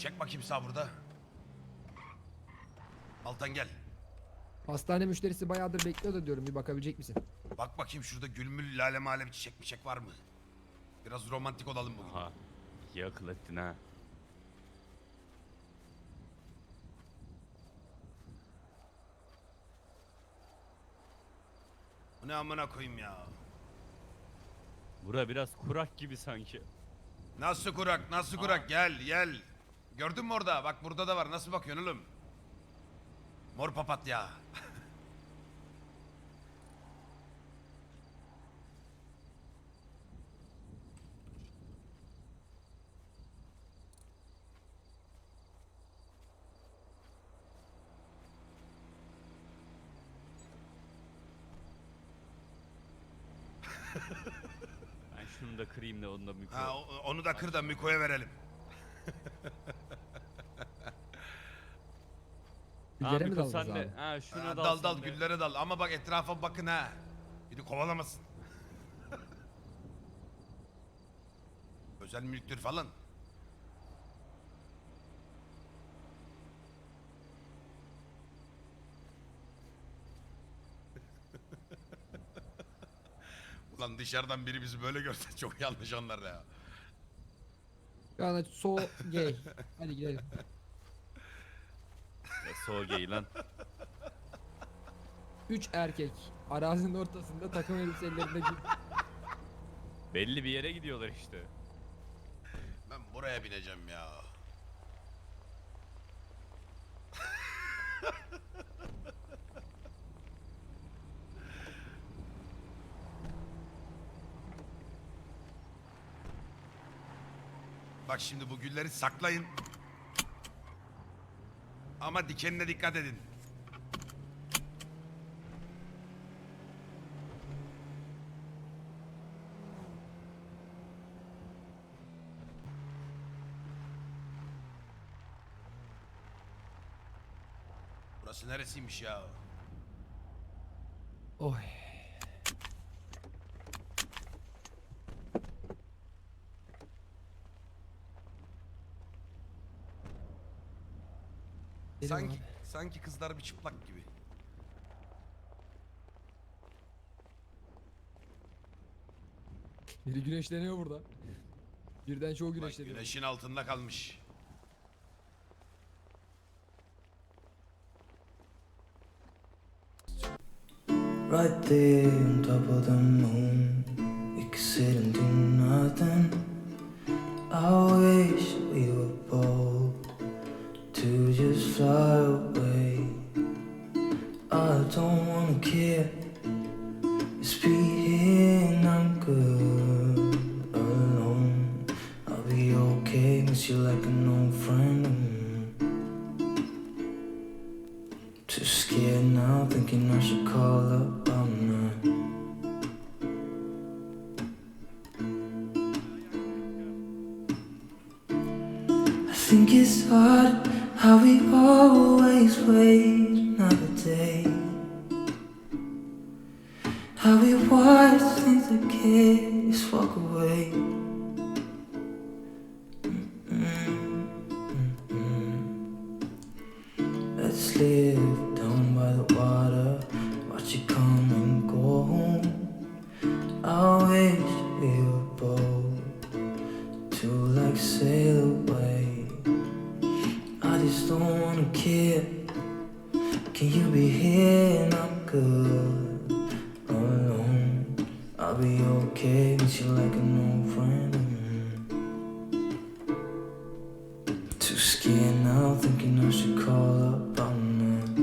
Çek bakayım sağ burada. Altan gel. Hastane müşterisi bayağıdır bekliyor da diyorum bir bakabilecek misin? Bak bakayım şurada gülmül lale male bir çiçek mi çiçek var mı? Biraz romantik olalım bugün. Ha. İyi akıl ettin ha. Bu ne amına koyayım ya. Bura biraz kurak gibi sanki. Nasıl kurak nasıl kurak gel gel. Gördün mü orada? Bak burada da var. Nasıl bakıyorsun oğlum? Mor papatya. Ben şunu da kırayım da onu da mikro. Ha, o- onu da kır da Miko'ya verelim. Ha, Güllere mi de. abi? Ha şunu Ha, da dal al dal de. güllere dal ama bak etrafa bakın ha. Biri kovalamasın. Özel mülktür falan. Ulan dışarıdan biri bizi böyle görse çok yanlış anlar ya. Yani so gay. Hadi gidelim. Ya, so gay lan. Üç erkek. Arazinin ortasında takım elbiselerinde Belli bir yere gidiyorlar işte. Ben buraya bineceğim ya. Bak şimdi bu gülleri saklayın. Ama dikenine dikkat edin. Burası neresiymiş ya? Oy. Sanki abi. sanki kızlar bir çıplak gibi. Biri güneşleniyor burada. Birden çoğu Bak, güneşleniyor. güneşin altında kalmış. Right there on top of the moon, we could sit and do nothing. Think it's hard how we always wait another day. How we watch things that can't walk away. Can you be here and I'm good alone? I'll be okay, miss you like an old friend. Too scared now, thinking I should call up on night.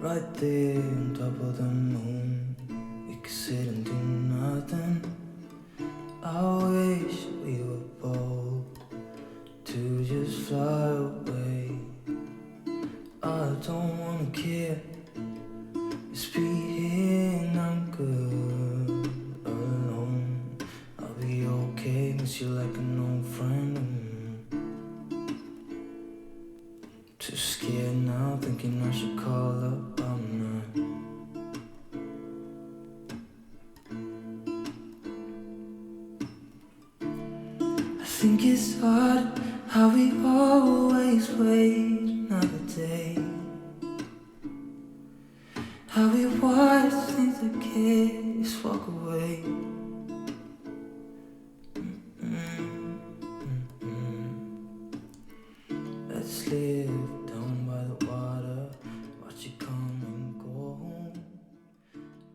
Right there on top of the moon, we could sit and do is being I'm good alone. I'll be okay, miss you like an old friend. Too scared now, thinking I should call up. I'm not. I think it's hard how we always wait another day. How we watch things that kids walk away. Mm-mm, mm-mm. Let's live down by the water, watch it come and go home.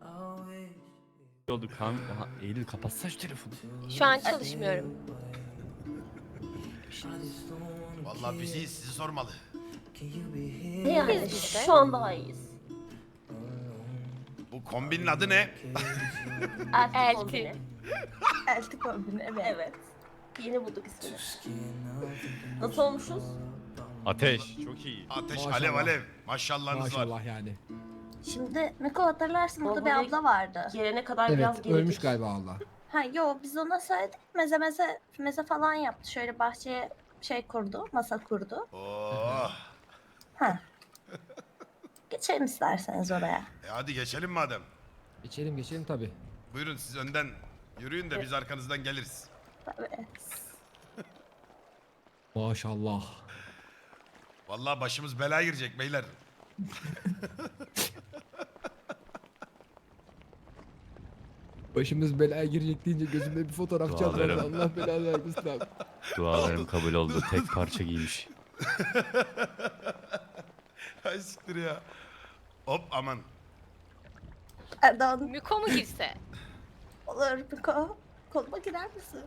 I wish oldu kan. Aha, Eylül kapatsana şu telefonu. Şu an çalışmıyorum. Vallahi bizi sizi sormalı. be? Ne yani Biz işte. şu an daha iyiyiz. Bu kombinin adı ne? Elti Elti. kombini. Elti kombini evet. Evet. Yeni bulduk ismini. Nasıl olmuşuz? Ateş. Çok iyi. Ateş Maşallah. alev alev. Maşallahınız var. Maşallah yani. Şimdi Miko hatırlarsın burada bir abla vardı. Gelene kadar biraz Evet ölmüş galiba Allah. Ha yo biz ona söyledik meze meze meze falan yaptı. Şöyle bahçeye şey kurdu, masa kurdu. Oh. Ha. Geçelim isterseniz oraya. E hadi geçelim madem. Geçelim geçelim tabi. Buyurun siz önden yürüyün de biz arkanızdan geliriz. Tabii. Maşallah. Vallahi başımız belaya girecek beyler. Başımız belaya girecek deyince gözümde bir fotoğraf canlandı. Dualarım. Allah belanı vermesin abi. Dualarım kabul oldu. Tek parça giymiş. Ay siktir ya. Hop aman. Erdoğan Miko mu girse? olur Miko. Koluma girer misin?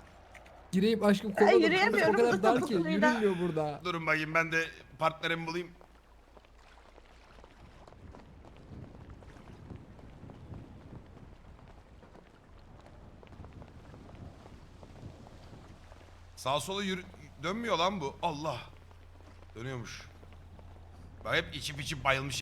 Gireyim aşkım koluna yürüyemiyorum o kadar dar ki topuklarıyla. yürünmüyor burada. Durun bakayım ben de partnerimi bulayım. Sağ sola yürü... Dönmüyor lan bu. Allah. Dönüyormuş. Hep içip içip bayılmış